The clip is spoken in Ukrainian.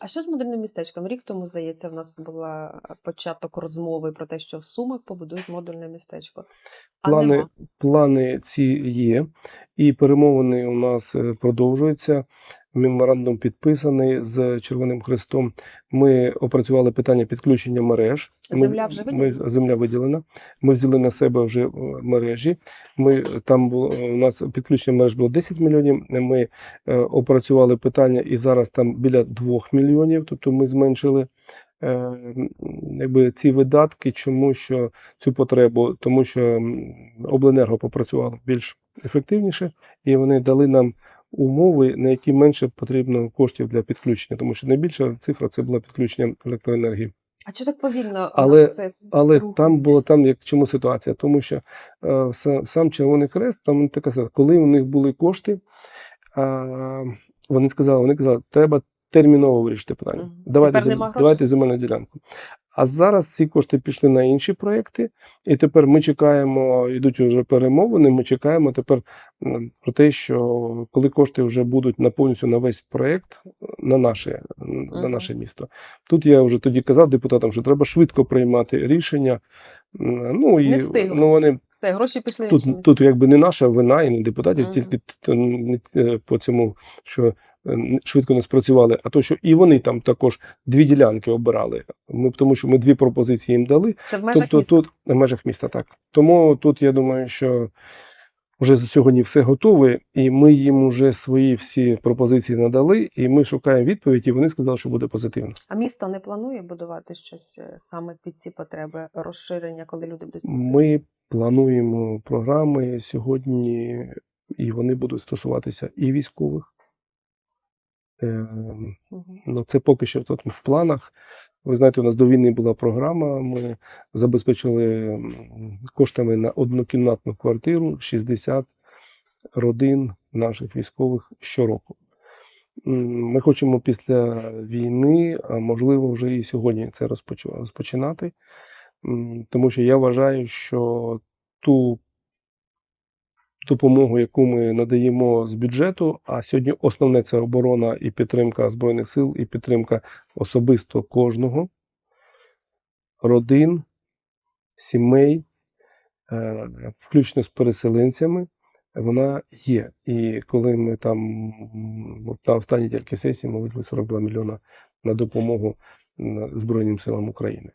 А що з модульним містечком? Рік тому, здається, в нас була початок розмови про те, що в Сумах побудують модульне містечко. А Плани, нема. плани ці є, і перемовини у нас е, продовжуються. Меморандум підписаний з Червоним Хрестом. Ми опрацювали питання підключення мереж. Земля вже ми, виділена? земля виділена. Ми взяли на себе вже е, мережі. Ми там було у нас підключення мереж було 10 мільйонів. Ми е, опрацювали питання, і зараз там біля 2 мільйонів. Тобто ми зменшили. е, Якби ці видатки, чому що цю потребу, тому що обленерго попрацювало більш ефективніше, і вони дали нам умови, на які менше потрібно коштів для підключення, тому що найбільша цифра це було підключення електроенергії. А чого так повільно? Але- це Але там було там як чому ситуація? Тому що е, сам, сам Червоний Хрест, там така ситуація, коли у них були кошти, а, вони сказали, вони казали, треба терміново вирішити питання. Мгм. Давайте, Тепер зем- давайте земельну ділянку. А зараз ці кошти пішли на інші проекти, і тепер ми чекаємо, йдуть вже перемовини. Ми чекаємо тепер про те, що коли кошти вже будуть на повністю на весь проект, на наше, на наше місто. Тут я вже тоді казав депутатам, що треба швидко приймати рішення. Ну і Не встигли. ну вони все, гроші пішли тут, тут якби не наша вина і не депутатів, тільки е, по цьому, що швидко не спрацювали, а то, що і вони там також дві ділянки обирали. Ми тому, що ми дві пропозиції їм дали. Це в межах тобто міста. тут в межах міста, так. Тому тут я думаю, що вже сьогодні все готове, і ми їм вже свої всі пропозиції надали, і ми шукаємо відповідь, і вони сказали, що буде позитивно. А місто не планує будувати щось е, саме під ці потреби, розширення, коли люди будуть Ми плануємо програми сьогодні, і вони будуть стосуватися і військових. Ем. Ну, це поки що тут в планах. Ви знаєте, у нас до війни була програма. Ми забезпечили коштами на однокімнатну квартиру 60 родин наших військових щороку. Ми хочемо після війни, а можливо, вже і сьогодні це розпоч- розпочинати. Тому що я вважаю, що ту допомогу, яку ми надаємо з бюджету, а сьогодні основне це оборона і підтримка Збройних сил, і підтримка особисто кожного, родин, сімей, е, включно з переселенцями, вона є. І коли ми там на останній тільки сесії ми видали 42 мільйона на допомогу Збройним силам України.